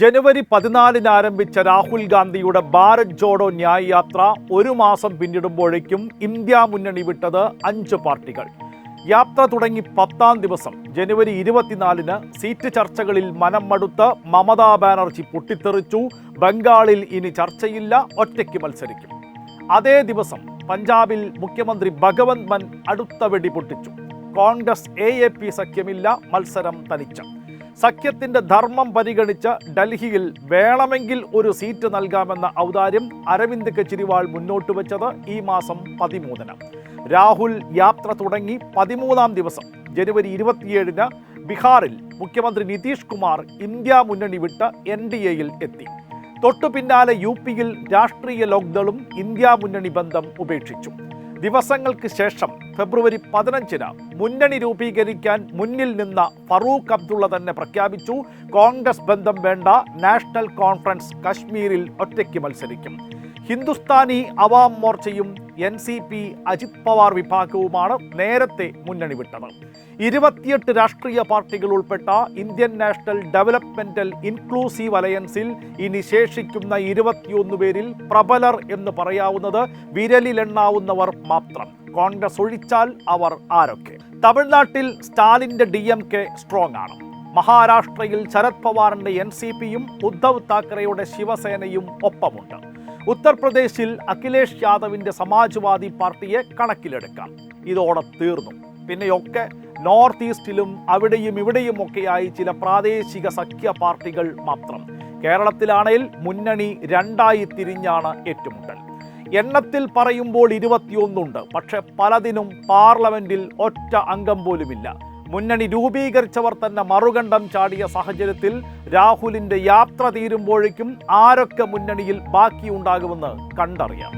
ജനുവരി പതിനാലിന് ആരംഭിച്ച രാഹുൽ ഗാന്ധിയുടെ ഭാരത് ജോഡോ ന്യായ് യാത്ര ഒരു മാസം പിന്നിടുമ്പോഴേക്കും ഇന്ത്യ മുന്നണി വിട്ടത് അഞ്ച് പാർട്ടികൾ. യാത്ര തുടങ്ങി പത്താം ദിവസം ജനുവരി ഇരുപത്തിനാലിന് സീറ്റ് ചർച്ചകളിൽ മനം മടുത്ത് മമതാ ബാനർജി പൊട്ടിത്തെറിച്ചു. ബംഗാളിൽ ഇനി ചർച്ചയില്ല ഒറ്റയ്ക്ക് മത്സരിക്കും. അതേ ദിവസം പഞ്ചാബിൽ മുഖ്യമന്ത്രി ഭഗവന്ത് മൻ അടുത്ത വെടി പൊട്ടിച്ചു. കോൺഗ്രസ് എ എ പി സഖ്യമില്ല മത്സരം തനിച്ച. സഖ്യത്തിന്റെ ധർമ്മം പരിഗണിച്ച് ഡൽഹിയിൽ വേണമെങ്കിൽ ഒരു സീറ്റ് നൽകാമെന്ന ഔദാര്യം അരവിന്ദ് കെജ്രിവാൾ മുന്നോട്ട് വെച്ചത് ഈ മാസം പതിമൂന്നിന്. രാഹുൽ യാത്ര തുടങ്ങി പതിമൂന്നാം ദിവസം ജനുവരി ഇരുപത്തിയേഴിന് ബീഹാറിൽ മുഖ്യമന്ത്രി നിതീഷ് കുമാർ ഇന്ത്യ മുന്നണി വിട്ട് എൻ ഡി എയിൽ എത്തി. തൊട്ടു പിന്നാലെ യു പിയിൽ രാഷ്ട്രീയ ലോക്ദളും ഇന്ത്യ മുന്നണി ബന്ധം ഉപേക്ഷിച്ചു. ദിവസങ്ങൾക്ക് ശേഷം ഫെബ്രുവരി പതിനഞ്ചിന് മുന്നണി രൂപീകരിക്കാൻ മുന്നിൽ നിന്ന ഫറൂഖ് അബ്ദുള്ള തന്നെ പ്രഖ്യാപിച്ചു കോൺഗ്രസ് ബന്ധം വേണ്ട നാഷണൽ കോൺഫറൻസ് കശ്മീരിൽ ഒറ്റയ്ക്ക് മത്സരിക്കും. Hindustani Awam മോർച്ചയും N C P Ajit Pawar വിഭാഗവുമാണ് നേരത്തെ മുന്നണി വിട്ടത്. ഇരുപത്തിയെട്ട് രാഷ്ട്രീയ പാർട്ടികൾ ഉൾപ്പെട്ട ഇന്ത്യൻ നാഷണൽ ഡെവലപ്മെന്റൽ ഇൻക്ലൂസീവ് അലയൻസിൽ ഇനി ശേഷിക്കുന്ന ഇരുപത്തിയൊന്ന് പേരിൽ പ്രബലർ എന്ന് പറയാവുന്നത് വിരലിലെണ്ണാവുന്നവർ മാത്രം. കോൺഗ്രസ് ഒഴിച്ചാൽ അവർ ആരൊക്കെ? തമിഴ്നാട്ടിൽ സ്റ്റാലിന്റെ ഡി എം കെ സ്ട്രോങ് ആണ്. മഹാരാഷ്ട്രയിൽ ശരത് പവാറിന്റെ എൻ സി പിയും ഉദ്ധവ് താക്കറെയുടെ ശിവസേനയും ഒപ്പമുണ്ട്. ഉത്തർപ്രദേശിൽ അഖിലേഷ് യാദവിന്റെ സമാജ്വാദി പാർട്ടിയെ കണക്കിലെടുക്കാം. ഇതോടെ തീർന്നു. പിന്നെയൊക്കെ നോർത്ത് ഈസ്റ്റിലും അവിടെയും ഇവിടെയും ഒക്കെയായി ചില പ്രാദേശിക സഖ്യ പാർട്ടികൾ മാത്രം. കേരളത്തിലാണെങ്കിൽ മുന്നണി രണ്ടായി തിരിഞ്ഞാണ് ഏറ്റുമുട്ടൽ. എണ്ണത്തിൽ പറയുമ്പോൾ ഇരുപത്തിയൊന്നുണ്ട്. പക്ഷെ പലതിനും പാർലമെന്റിൽ ഒറ്റ അംഗം പോലുമില്ല. മുന്നണി രൂപീകരിച്ചവർ തന്നെ മറുകണ്ഠം ചാടിയ സാഹചര്യത്തിൽ രാഹുലിന്റെ യാത്ര തീരുമ്പോഴേക്കും ആരൊക്കെ മുന്നണിയിൽ ബാക്കിയുണ്ടാകുമെന്ന് കണ്ടറിയാം.